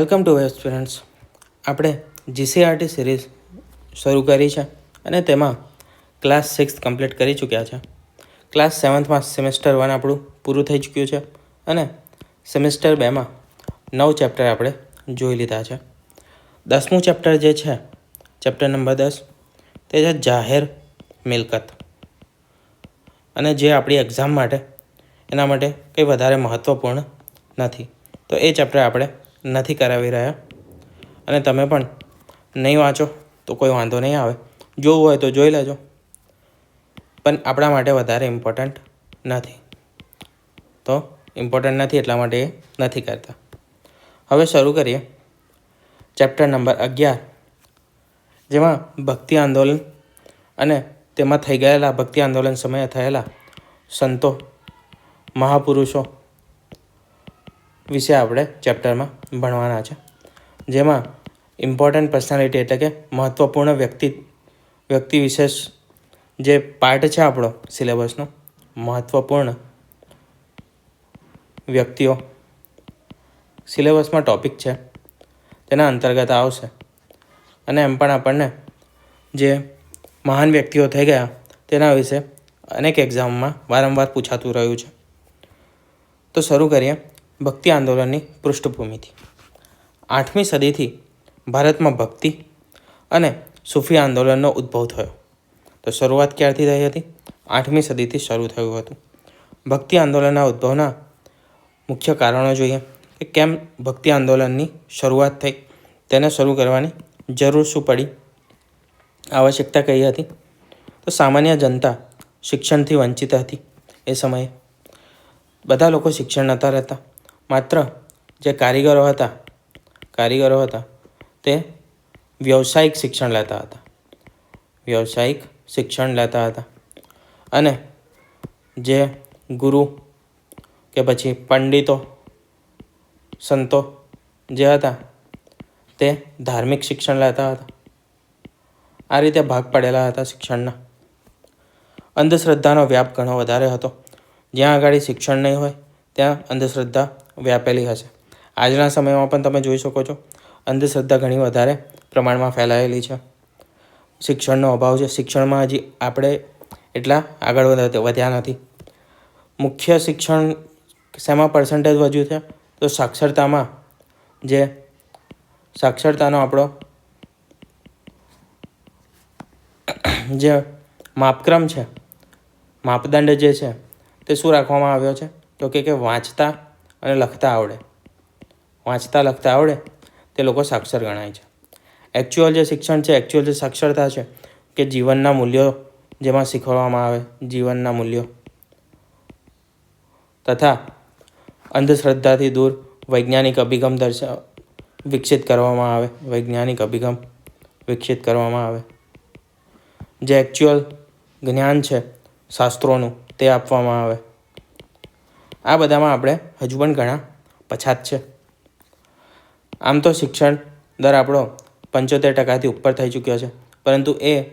Welcome to experience આપણે GCRT series શરૂ કરી છે અને તેમાં ક્લાસ સિક્સ કમ્પ્લીટ કરી ચૂક્યા છે. ક્લાસ સેવન્થમાં સેમેસ્ટર વન આપણું પૂરું થઈ ચૂક્યું છે અને સેમેસ્ટર બેમાં નવ ચેપ્ટર આપણે જોઈ લીધા છે. દસમું ચેપ્ટર જે છે ચેપ્ટર નંબર દસ, તે છે જાહેર મિલકત. અને જે આપણી એક્ઝામ માટે એના માટે કંઈ વધારે મહત્ત્વપૂર્ણ નથી. તો એ ચેપ્ટર આપણે નથી કરાવી રહ્યા. અને તમે પણ નહીં વાંચો તો કોઈ વાંધો નહીં આવે. જોવું હોય તો જોઈ લેજો. પણ આપણા માટે વધારે ઇમ્પોર્ટન્ટ નથી. તો ઇમ્પોર્ટન્ટ નથી એટલા માટે એ નથી કરતા. હવે શરૂ કરીએ. ચેપ્ટર નંબર અગિયાર. જેમાં ભક્તિ આંદોલન અને તેમાં થઈ ગયેલા ભક્તિ આંદોલન સમયે થયેલા સંતો, મહાપુરુષો વિશે આપણે ચેપ્ટરમાં ભણવાના છે. જેમાં ઇમ્પોર્ટન્ટ પર્સનાલિટી એટલે કે મહત્ત્વપૂર્ણ વ્યક્તિ વ્યક્તિ વિશેષ જે પાર્ટ છે આપણો સિલેબસનો મહત્ત્વપૂર્ણ વ્યક્તિઓ. સિલેબસમાં ટોપિક છે, તેના અંતર્ગત આવશે. અને એમ પણ આપણને જે મહાન વ્યક્તિઓ થઈ ગયા, તેના વિશે અનેક એક્ઝામમાં વારંવાર પૂછાતું રહ્યું છે. તો શરૂ કરીએ. ભક્તિ આંદોલનની પૃષ્ઠભૂમિથી. આઠમી સદીથી ભારતમાં ભક્તિ અને સૂફી આંદોલનનો ઉદ્ભવ થયો. તો શરૂઆત ક્યારથી થઈ હતી? આઠમી સદીથી શરૂ થયું હતું. ભક્તિ આંદોલનના ઉદ્ભવના મુખ્ય કારણો જોઈએ કે કેમ ભક્તિ આંદોલનની શરૂઆત થઈ, તેને શરૂ કરવાની જરૂર શું પડી? આવશ્યકતા કઈ હતી? તો સામાન્ય જનતા શિક્ષણથી વંચિત હતી એ સમયે. બધા લોકો શિક્ષણ નહોતા રહેતા. માત્ર જે કારીગરો હતા કારીગરો હતા, તે વ્યવસાયિક શિક્ષણ લેતા હતા. વ્યવસાયિક શિક્ષણ લેતા હતા. અને જે ગુરુ કે પછી પંડિતો, સંતો જે હતા, તે ધાર્મિક શિક્ષણ લેતા હતા. આ રીતે ભાગ પડેલા હતા શિક્ષણના. અંધશ્રદ્ધાનો વ્યાપ ઘણો વધારે હતો. જ્યાં આગળ શિક્ષણ નહીં હોય, ત્યાં અંધશ્રદ્ધા વ્યાપેલી હશે. આજના સમયમાં પણ તમે જોઈ શકો છો, અંધશ્રદ્ધા ઘણી વધારે પ્રમાણમાં ફેલાયેલી છે. શિક્ષણનો અભાવ છે. શિક્ષણમાં હજી આપણે એટલા આગળ વધ્યા નથી. મુખ્ય શિક્ષણ શેમાં પર્સન્ટેજ વધ્યું છે? તો સાક્ષરતામાં. જે સાક્ષરતાનો આપણો જે માપક્રમ છે, માપદંડ જે છે, તે શું રાખવામાં આવ્યો છે? તો કે વાંચતા અને લખતા આવડે. વાંચતા, લખતા આવડે, તે લોકો સાક્ષર ગણાય છે. એકચ્યુઅલ જે શિક્ષણ છે એકચ્યુઅલ જે સાક્ષરતા છે, કે જીવનના મૂલ્યો જેમાં શીખવવામાં આવે, જીવનના મૂલ્યો. તથા અંધશ્રદ્ધાથી દૂર વૈજ્ઞાનિક અભિગમ દર્શા, વિકસિત કરવામાં આવે, વૈજ્ઞાનિક અભિગમ વિકસિત કરવામાં આવે. જે એકચ્યુઅલ જ્ઞાન છે, શાસ્ત્રોનું, તે આપવામાં આવે. આ બધામાં આપણે હજુ પણ ઘણા પછાત છે. આમ તો શિક્ષણ દર આપણો પંચોતેર ટકાથી ઉપર થઈ ચૂક્યો છે. પરંતુ એ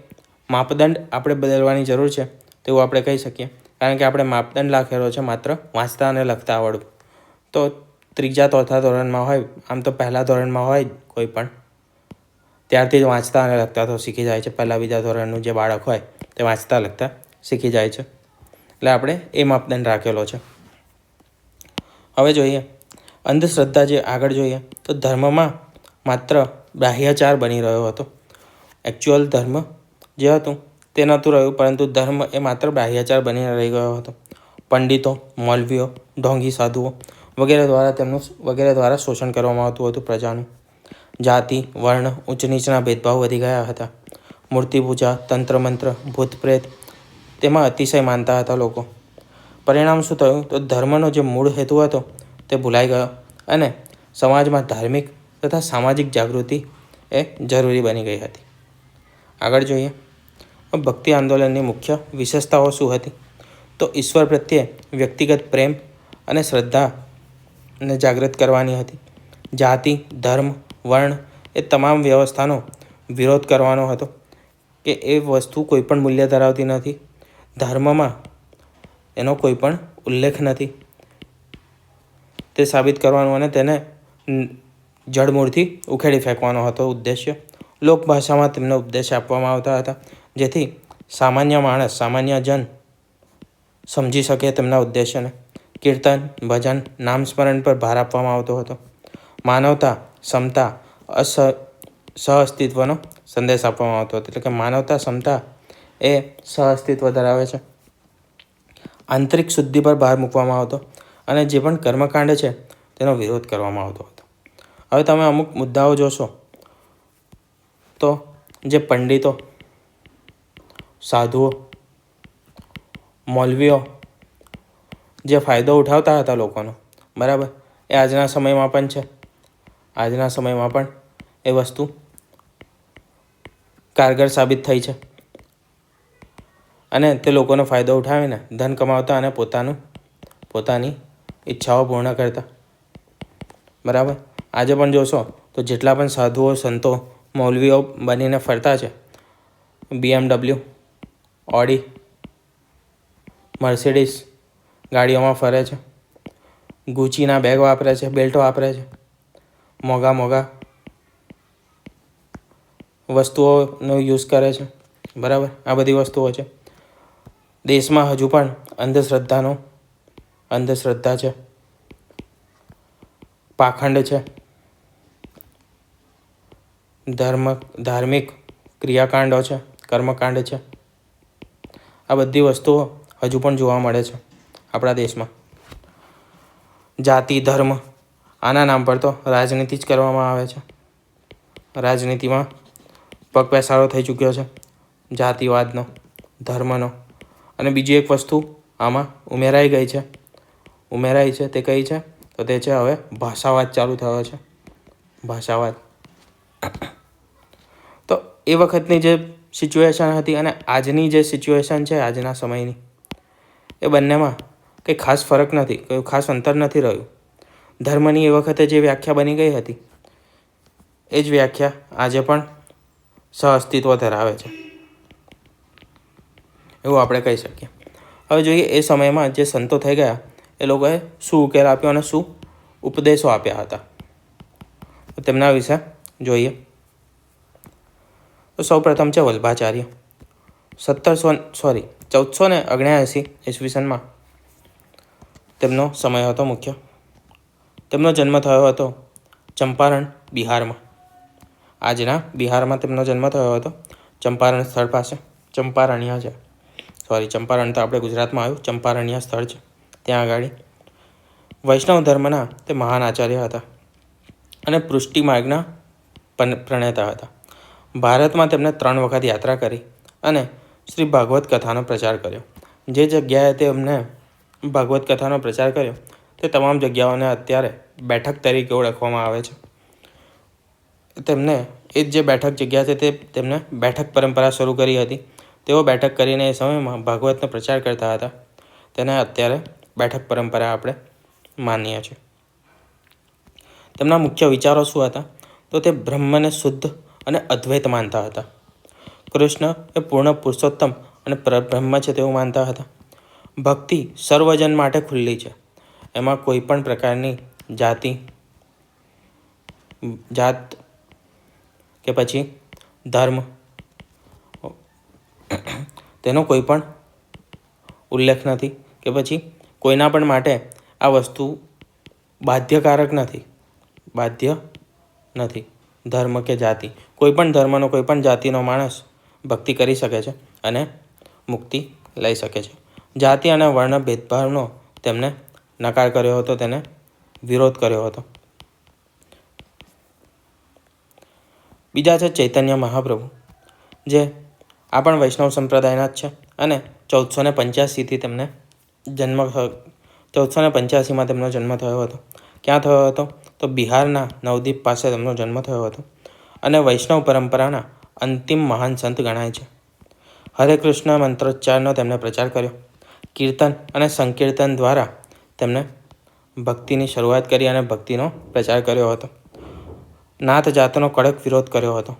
માપદંડ આપણે બદલવાની જરૂર છે તેવું આપણે કહી શકીએ. કારણ કે આપણે માપદંડ લખેલો છે માત્ર વાંચતા અને લખતા આવડવું તો ત્રીજા ચોથા ધોરણમાં હોય, આમ તો પહેલા ધોરણમાં હોય કોઈ પણ. ત્યારથી જ વાંચતા અને લખતા તો શીખી જાય છે. પહેલાં બીજા ધોરણનું જે બાળક હોય તે વાંચતા લખતા શીખી જાય છે. એટલે આપણે એ માપદંડ રાખેલો છે. હવે જોઈએ. અંધશ્રદ્ધા જે આગળ જોઈએ તો ધર્મમાં માત્ર બાહ્યાચાર બની રહ્યો હતો. એકચ્યુઅલ ધર્મ જે હતું તે નહોતું રહ્યું, પરંતુ ધર્મ એ માત્ર બાહ્યાચાર બની રહી ગયો હતો. પંડિતો, મૌલવીઓ, ઢોંગી સાધુઓ વગેરે દ્વારા તેમનું વગેરે દ્વારા શોષણ કરવામાં આવતું હતું પ્રજાનું. જાતિ, વર્ણ ઉચ્ચ નીચના ભેદભાવ વધી ગયા હતા. મૂર્તિ પૂજા તંત્ર મંત્ર ભૂત પ્રેત તેમાં અતિશય માનતા હતા લોકો. પરિણામ શું થયું? તો ધર્મનો જે મૂળ હેતુ હતો તે ભૂલાઈ ગયો અને સમાજમાં ધાર્મિક તથા સામાજિક જાગૃતિ એ જરૂરી બની ગઈ હતી. આગળ જોઈએ. ભક્તિ આંદોલનની મુખ્ય વિશેષતાઓ શું હતી? તો ઈશ્વર પ્રત્યે વ્યક્તિગત પ્રેમ અને શ્રદ્ધાને જાગૃત કરવાની હતી. જાતિ, ધર્મ, વર્ણ એ તમામ વ્યવસ્થાનો વિરોધ કરવાનો હતો કે એ વસ્તુ કોઈ પણ મૂલ્ય ધરાવતી નથી. ધર્મમાં એનો કોઈ પણ ઉલ્લેખ નથી. તે સાબિત કરવાનું અને તેને જડમૂળથી ઉખેડી ફેંકવાનો હતો ઉદ્દેશ્ય. લોકભાષામાં તેમને ઉપદેશ આપવામાં આવતા હતા. જેથી સામાન્ય માણસ, સામાન્ય જન સમજી શકે તેમના ઉદ્દેશ્યને. કીર્તન, ભજન, નામસ્મરણ પર ભાર આપવામાં આવતો હતો. માનવતા ક્ષમતા અસ, સહઅસ્તિત્વનો સંદેશ આપવામાં આવતો હતો. એટલે કે માનવતા ક્ષમતા એ સહઅસ્તિત્વ ધરાવે છે. આંતરિક શુદ્ધિ પર ભાર મૂકવામાં આવતો અને જે પણ કર્મકાંડ છે, તેનો વિરોધ કરવામાં આવતો હતો. હવે તમે અમુક મુદ્દાઓ જોશો તો જે પંડિતો, સાધુઓ, મૌલવીઓ જે ફાયદો ઉઠાવતા હતા લોકોનો, બરાબર? એ આજના સમયમાં પણ છે. આજના સમયમાં પણ એ વસ્તુ કારગર સાબિત થઈ છે. અને તે લોકોનો ફાયદો ઉઠાવીને ધન કમાવતા અને પોતાનું, પોતાની ઈચ્છાઓ પૂર્ણ કરતા. બરાબર? આજે પણ જોશો તો જેટલા પણ સાધુઓ, સંતો, મૌલવીઓ બનીને ફરતા છે બીએમડબલ્યુ ઓડી મર્સિડીસ ગાડીઓમાં ફરે છે ગુચીના બેગ વાપરે છે બેલ્ટ વાપરે છે, મોંઘા મોંઘા વસ્તુઓનો યુઝ કરે છે. બરાબર? આ બધી વસ્તુઓ છે. દેશમાં હજુ પણ અંધશ્રદ્ધાનો, અંધશ્રદ્ધા છે. પાખંડ છે. ધર્મ ધાર્મિક ક્રિયાકાંડો છે, કર્મકાંડ છે. આ બધી વસ્તુઓ હજુ પણ જોવા મળે છે આપણા દેશમાં. જાતિ, ધર્મ, આના નામ પર તો રાજનીતિ જ કરવામાં આવે છે. રાજનીતિમાં પગ પેસારો થઈ ચૂક્યો છે. જાતિવાદનો, ધર્મનો અને બીજી એક વસ્તુ આમાં ઉમેરાઈ ગઈ છે. ઉમેરાઈ છે તે કઈ છે? તો તે છે હવે ભાષાવાદ ચાલુ થયો છે. ભાષાવાદ. તો એ વખતની જે સિચ્યુએશન હતી અને આજની જે સિચ્યુએશન છે આજના સમયની, એ બંનેમાં કંઈ ખાસ ફરક નથી, કોઈ ખાસ અંતર નથી રહ્યું. ધર્મની એ વખતે જે વ્યાખ્યા બની ગઈ હતી, એ જ વ્યાખ્યા આજે પણ સહઅસ્તિત્વ ધરાવે છે. એવું આપણે કહી શકીએ. હવે જોઈએ એ સમયમાં જે સંતો થઈ ગયા, એ લોકોએ શું ઉકેલ આપ્યો અને શું ઉપદેશો આપ્યા હતા. તેમના વિશે જોઈએ. તો સૌ પ્રથમ છે વલ્ભાચાર્ય. સત્તરસો સોરી ચૌદસો ને અગણ્યાએંસી ઈસવીસનમાં તેમનો સમય હતો મુખ્ય. તેમનો જન્મ થયો હતો ચંપારણ બિહારમાં. આજના બિહારમાં તેમનો જન્મ થયો હતો ચંપારણ સ્થળ પાસે, ચંપારણ્ય છે. સોરી, ચંપારણ તો આપણે ગુજરાતમાં આવ્યું. ચંપારણ્ય સ્થળ છે. ત્યાં આગળ વૈષ્ણવ ધર્મના તે મહાન આચાર્ય હતા અને પૃષ્ટિ માર્ગના પ્રણેતા હતા. ભારતમાં તેમણે ત્રણ વખત યાત્રા કરી અને શ્રી ભાગવત કથાનો પ્રચાર કર્યો. જે જગ્યાએ તેમને ભાગવત કથાનો પ્રચાર કર્યો, તે તમામ જગ્યાઓને અત્યારે બેઠક તરીકે ઓળખવામાં આવે છે. તેમને એ જ બેઠક જગ્યા છે તે તેમને બેઠક પરંપરા શરૂ કરી હતી. તેઓ બેઠક કરીને એ સમયમાં ભાગવતનો પ્રચાર કરતા હતા. તેને અત્યારે બેઠક પરંપરા આપણે માનીએ છીએ. તેમના મુખ્ય વિચારો શું હતા? તો તે બ્રહ્મને શુદ્ધ અને અદ્વૈત માનતા હતા. કૃષ્ણ એ પૂર્ણ પુરુષોત્તમ અને પરબ્રહ્મ છે તેવું માનતા હતા. ભક્તિ સર્વજન માટે ખુલ્લી છે. એમાં કોઈ પણ પ્રકારની જાતિ, જાત કે પછી ધર્મ તેનો કોઈ પણ ઉલ્લેખ નથી કે પછી કોઈના પણ માટે આ વસ્તુ બાધ્યકારક નથી. બાધ્ય નથી. ધર્મ કે જાતિ. કોઈ પણ ધર્મનો, કોઈ પણ જાતિનો માણસ ભક્તિ કરી શકે છે અને મુક્તિ લઈ શકે છે. જાતિ અને વર્ણ ભેદભાવનો તેમને નકાર કર્યો હતો, તેને વિરોધ કર્યો હતો. બીજા છે ચૈતન્ય મહાપ્રભુ, જે આ પણ વૈષ્ણવ સંપ્રદાયના જ છે. અને ચૌદસો ને પંચ્યાસીથી તેમને જન્મ ચૌદસો ને પંચ્યાસીમાં તેમનો જન્મ થયો હતો. ક્યાં થયો હતો? તો બિહારના નવદીપ પાસે તેમનો જન્મ થયો હતો. અને વૈષ્ણવ પરંપરાના અંતિમ મહાન સંત ગણાય છે. હરે કૃષ્ણ મંત્રોચ્ચારનો તેમણે પ્રચાર કર્યો. કીર્તન અને સંકીર્તન દ્વારા તેમણે ભક્તિની શરૂઆત કરી અને ભક્તિનો પ્રચાર કર્યો હતો. નાથ જાતનો કડક વિરોધ કર્યો હતો.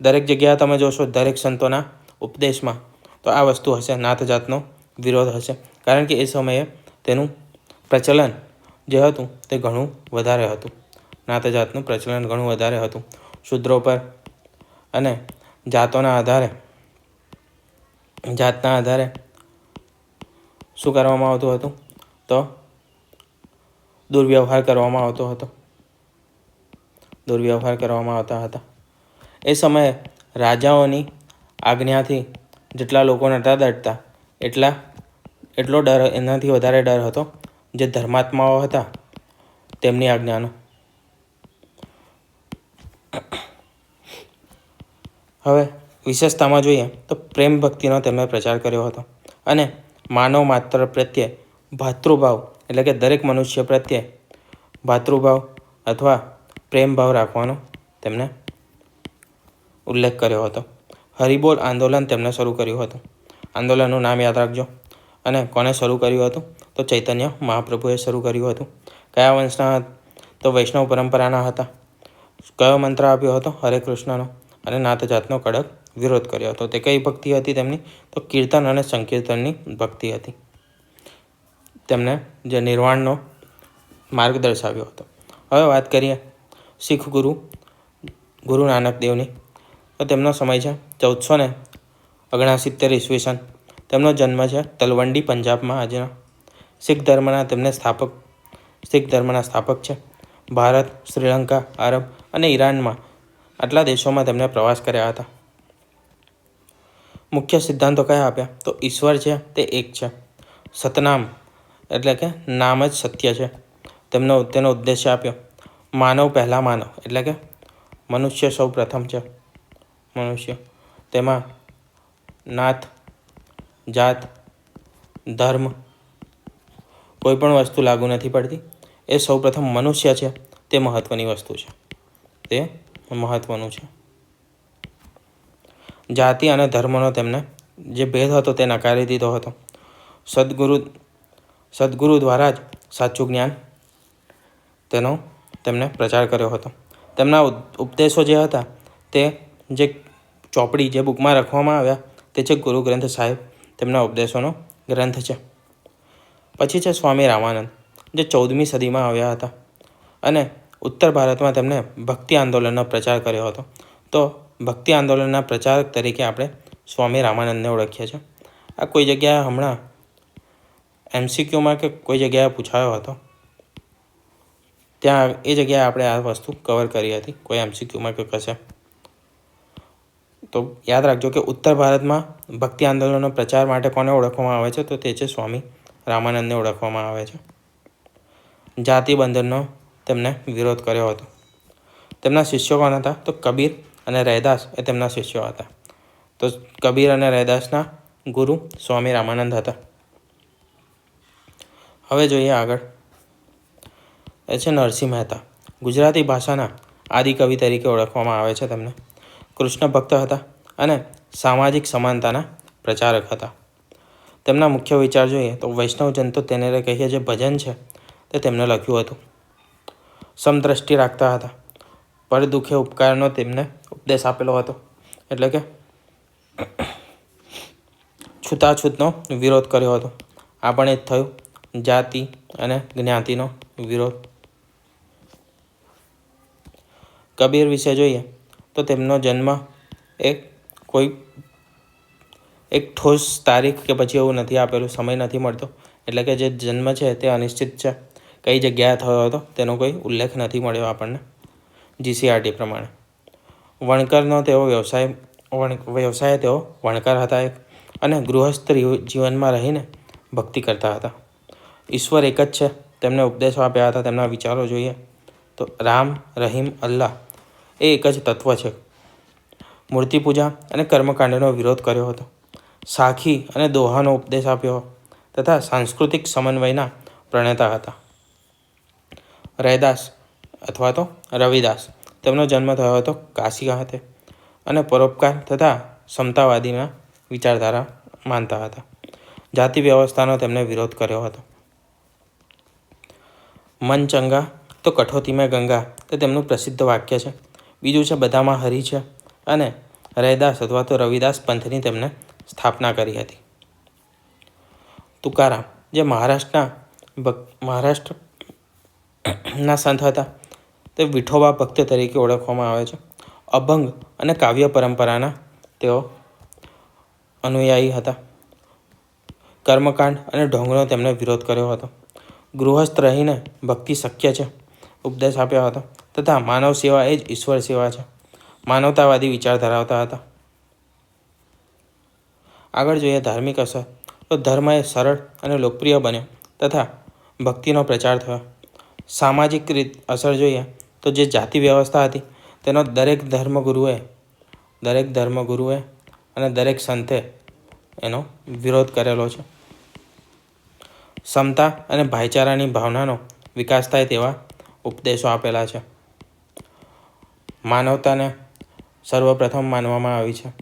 દરેક જગ્યાએ તમે જોશો, દરેક સંતોના ઉપદેશમાં. તો આ વસ્તુ હશે નાથ જાતનો વિરોધ હશે. કારણ કે એ સમયે તેનું પ્રચલન જે હતું તે ઘણું વધારે હતું. નાત જાતનું પ્રચલન ઘણું વધારે હતું. શૂદ્રો પર અને જાતોના આધારે, જાતના આધારે શું કરવામાં આવતું હતું? તો દુર્વ્યવહાર કરવામાં આવતો હતો. દુર્વ્યવહાર કરવામાં આવતા હતા. એ સમયે રાજાઓની આજ્ઞાથી જેટલા લોકો નહોતા ડરતા એટલા, એટલો ડર, એનાથી વધારે ડર હતો જે ધર્માત્માઓ હતા તેમની આજ્ઞાનો. હવે વિશેષતામાં જોઈએ તો પ્રેમ ભક્તિનો તેમણે પ્રચાર કર્યો હતો અને માનવ માત્ર પ્રત્યે ભાતૃભાવ એટલે કે દરેક મનુષ્ય પ્રત્યે ભાતૃભાવ અથવા પ્રેમભાવ રાખવાનો તેમણે ઉલ્લેખ કર્યો હતો. હરિબોલ આંદોલન તેમણે શરૂ કર્યું હતું. આંદોલનનું નામ યાદ રાખજો. અને કોને શરૂ કર્યું હતું? તો ચૈતન્ય મહાપ્રભુએ શરૂ કર્યું હતું. કયા વંશના તો વૈષ્ણવ પરંપરાના હતા. કયો મંત્ર આપ્યો હતો? હરે કૃષ્ણનો. અને નાત જાતનો કડક વિરોધ કર્યો હતો. તે કઈ ભક્તિ હતી તેમની? તો કીર્તન અને સંકીર્તનની ભક્તિ હતી. તેમને જે નિર્વાણનો માર્ગ દર્શાવ્યો હતો. હવે વાત કરીએ શીખ ગુરુ ગુરુ નાનક દેવની. તેમનો સમય છે ચૌદસો ને ઓગણસિત્તેર ઈસવીસન. તેમનો જન્મ છે તલવંડી, પંજાબમાં. આજના શીખ ધર્મના તેમને સ્થાપક, શીખ ધર્મના સ્થાપક છે. ભારત, શ્રીલંકા, આરબ અને ઈરાનમાં આટલા દેશોમાં તેમણે પ્રવાસ કર્યા હતા. મુખ્ય સિદ્ધાંતો કયા આપ્યા? તો ઈશ્વર છે, તે એક છે. સતનામ એટલે કે નામ જ સત્ય છે. તેમનો તેનો ઉદ્દેશ્ય આપ્યો, માનવ પહેલાં માનવ એટલે કે મનુષ્ય સૌ પ્રથમ છે. મનુષ્ય. તેમાં નાથ જાત, ધર્મ કોઈ પણ વસ્તુ લાગુ નથી પડતી. એ સૌપ્રથમ મનુષ્ય છે. તે મહત્ત્વની વસ્તુ છે. તે મહત્ત્વનું છે. જાતિ અને ધર્મનો તેમને જે ભેદ હતો તે નકારી દીધો હતો. સદગુરુ સદગુરુ દ્વારા જ સાચું જ્ઞાન તેનો તેમણે પ્રચાર કર્યો હતો. તેમના ઉપદેશો જે હતા તે, જે ચોપડી જે બુકમાં રાખવામાં આવ્યા તે છે ગુરુ ગ્રંથ સાહેબ. તેમના ઉપદેશોનો ગ્રંથ છે. પછી છે સ્વામી રામાનંદ, જે ચૌદમી સદીમાં આવ્યા હતા અને ઉત્તર ભારતમાં તેમણે ભક્તિ આંદોલનનો પ્રચાર કર્યો હતો. તો ભક્તિ આંદોલનના પ્રચારક તરીકે આપણે સ્વામી રામાનંદને ઓળખીએ છીએ. આ કોઈ જગ્યાએ હમણાં એમસીક્યુમાં કે કોઈ જગ્યાએ પૂછાયો હતો? ત્યાં એ જગ્યાએ આપણે આ વસ્તુ કવર કરી હતી. કોઈ એમસીક્યુમાં કે કશે? તો યાદ રાખજો કે ઉત્તર ભારતમાં ભક્તિ આંદોલનનો પ્રચાર માટે કોને ઓળખવામાં આવે છે? તો તે છે સ્વામી રામાનંદને ઓળખવામાં આવે છે. જાતિ બંધનનો તેમને વિરોધ કર્યો હતો. તેમના શિષ્યો કોણ હતા? તો કબીર અને રહેદાસ એ તેમના શિષ્યો હતા. તો કબીર અને રૈદાસના ગુરુ સ્વામી રામાનંદ હતા. હવે જોઈએ આગળ. એ છે નરસિંહ મહેતા. ગુજરાતી ભાષાના આદિકવિ તરીકે ઓળખવામાં આવે છે તેમને. કૃષ્ણ ભક્ત હતા અને સામાજિક સમાનતાના પ્રચારક હતા. તેમના મુખ્ય વિચાર જોઈએ તો વૈષ્ણવજન તો તેને કહીએ જે ભજન છે તે તેમને લખ્યું હતું. સમદ્રષ્ટિ રાખતા હતા. પર દુઃખે ઉપકારનો તેમને ઉપદેશ આપેલો હતો. એટલે કે છૂતાછૂતનો વિરોધ કર્યો હતો. આપણે જ થયું. જાતિ અને જ્ઞાતિનો વિરોધ. કબીર વિશે જોઈએ તો તેમનો જન્મ એક કોઈ એક ઠોસ તારીખ કે પછી એવું નથી આપેલું, સમય નથી મળતો. એટલે કે જે જન્મ છે તે અનિશ્ચિત છે. કઈ જગ્યાએ થયો હતો તેનો કોઈ ઉલ્લેખ નથી મળ્યો આપણને જીસીઆરટી પ્રમાણે. વણકરનો તેઓ વ્યવસાય વ્યવસાય તેઓ વણકર હતા એક અને ગૃહસ્થ જીવનમાં રહીને ભક્તિ કરતા હતા. ઈશ્વર એક જ છે. તેમને ઉપદેશો આપ્યા હતા, તેમના વિચારો જોઈએ. તો રામ, રહીમ, અલ્લાહ એ એક જ તત્વ છે. મૂર્તિ પૂજા અને કર્મકાંડનો વિરોધ કર્યો હતો. સાખી અને દોહાનો ઉપદેશ આપ્યો તથા સાંસ્કૃતિક સમન્વયના પ્રણેતા હતા. રૈદાસ અથવા તો રવિદાસ તેમનો જન્મ થયો હતો કાશી ખાતે અને પરોપકાર તથા સમતાવાદીના વિચારધારા માનતા હતા. જાતિ વ્યવસ્થાનો તેમણે વિરોધ કર્યો હતો. મન ચંગા તો કઠોતીમાં ગંગા તે તેમનું પ્રસિદ્ધ વાક્ય છે. બીજું છે, બધામાં હરિ છે અને રૈદાસ અથવા તો રવિદાસ પંથની તેમણે સ્થાપના કરી હતી. તુકારામ, જે મહારાષ્ટ્રના મહારાષ્ટ્રના સંત હતા, તે વિઠોબા ભક્ત તરીકે ઓળખવામાં આવે છે. અભંગ અને કાવ્ય પરંપરાના તેઓ અનુયાયી હતા. કર્મકાંડ અને ઢોંગનો તેમણે વિરોધ કર્યો હતો. ગૃહસ્થ રહીને ભક્તિ શક્ય છે. ઉપદેશ આપ્યો હતો. તથા માનવ સેવા એ જ ઈશ્વર સેવા છે. માનવતાવાદી વિચાર ધરાવતા હતા. આગળ જોઈએ ધાર્મિક અસર. તો ધર્મ એ સરળ અને લોકપ્રિય બન્યો તથા ભક્તિનો પ્રચાર થયો. સામાજિક રીત અસર જોઈએ તો જે જાતિ વ્યવસ્થા હતી તેનો દરેક ધર્મગુરુએ દરેક ધર્મગુરુએ અને દરેક સંતે એનો વિરોધ કરેલો છે. સમતા અને ભાઈચારાની ભાવનાનો વિકાસ થાય તેવા ઉપદેશો આપેલા છે. માનવતાને સર્વપ્રથમ માનવામાં આવી છે.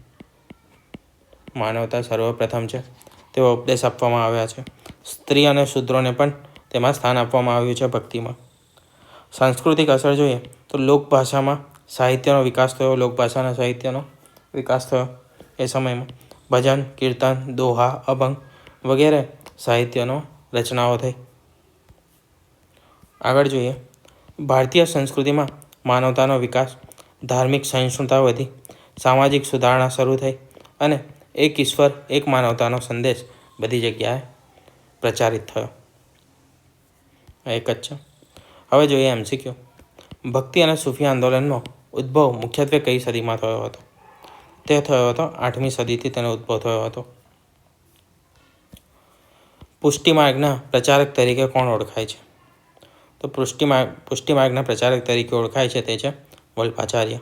માનવતા સર્વપ્રથમ છે. તેવા ઉપદેશ આપવામાં આવ્યા છે. સ્ત્રી અને શૂદ્રોને પણ તેમાં સ્થાન આપવામાં આવ્યું છે ભક્તિમાં. સાંસ્કૃતિક અસર જોઈએ તો લોકભાષામાં સાહિત્યનો વિકાસ થયો. લોકભાષાના સાહિત્યનો વિકાસ થયો એ સમયમાં. ભજન, કીર્તન, દોહા, અભંગ વગેરે સાહિત્યનો રચનાઓ થઈ. આગળ જોઈએ ભારતીય સંસ્કૃતિમાં માનવતાનો વિકાસ, ધાર્મિક સહિષ્ણુતા વધી, સામાજિક સુધારણા શરૂ થઈ અને એક ઈશ્વર, એક માનવતાનો સંદેશ બધી જગ્યાએ પ્રચારિત થયો. એક જ છે. હવે જોઈએ એમસીક્યુ. ભક્તિ અને સૂફી આંદોલનનો ઉદ્ભવ મુખ્યત્વે કઈ સદીમાં થયો હતો? તે થયો હતો આઠમી સદીથી તેનો ઉદ્ભવ થયો હતો. પુષ્ટિમાર્ગના પ્રચારક તરીકે કોણ ઓળખાય છે? તો પુષ્ટિમાર્ગ પુષ્ટિમાર્ગના પ્રચારક તરીકે ઓળખાય છે તે છે વલ્ભાચાર્ય.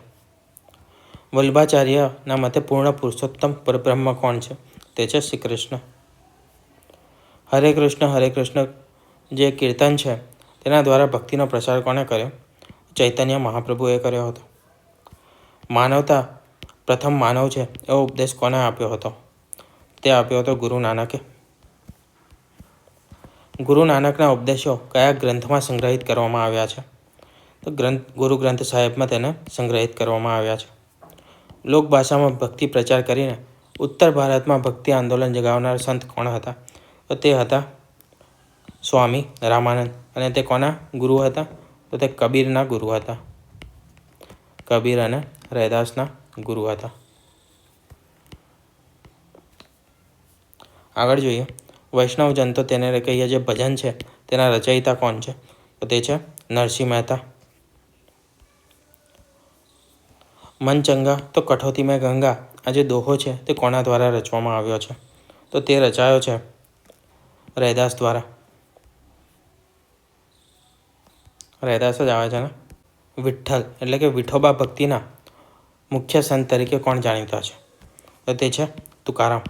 વલ્ભાચાર્યના મતે પૂર્ણ પુરુષોત્તમ પરબ્રહ્મ કોણ છે? તે છે શ્રી કૃષ્ણ હરે કૃષ્ણ હરે કૃષ્ણ જે કીર્તન છે તેના દ્વારા ભક્તિનો પ્રચાર કોણે કર્યો? ચૈતન્ય મહાપ્રભુએ કર્યો હતો. માનવતા પ્રથમ માનવ છે એવો ઉપદેશ કોને આપ્યો હતો? તે આપ્યો હતો ગુરુ નાનકે. ગુરુ નાનકના ઉપદેશો કયા ગ્રંથમાં સંગ્રહિત કરવામાં આવ્યા છે? તો ગ્રંથ, ગુરુ ગ્રંથ સાહેબમાં તેને સંગ્રહિત કરવામાં આવ્યા છે. લોકભાષામાં ભક્તિ પ્રચાર કરીને ઉત્તર ભારતમાં ભક્તિ આંદોલન જગાવનાર સંત કોણ હતા? તો તે હતા સ્વામી રામાનંદ. અને તે કોના ગુરુ હતા? તો તે કબીરના ગુરુ હતા. કબીર અને રૈદાસના ગુરુ હતા. આગળ જોઈએ. વૈષ્ણવજન તો તેને કહીએ જે ભજન છે, તેના રચયિતા કોણ છે? તો તે છે નરસિંહ મહેતા. મનચંગા તો કઠોતી મેં ગંગા, આ જે દોહો છે તે કોના દ્વારા રચવામાં આવ્યો છે? તો તે રચાયો છે રૈદાસ દ્વારા. રૈદાસ જ આવે છે ને? વિઠ્ઠલ, એટલે કે વિઠોબા ભક્તિના મુખ્ય સંત તરીકે કોણ જાણીતા છે? તો તે છે તુકારામ.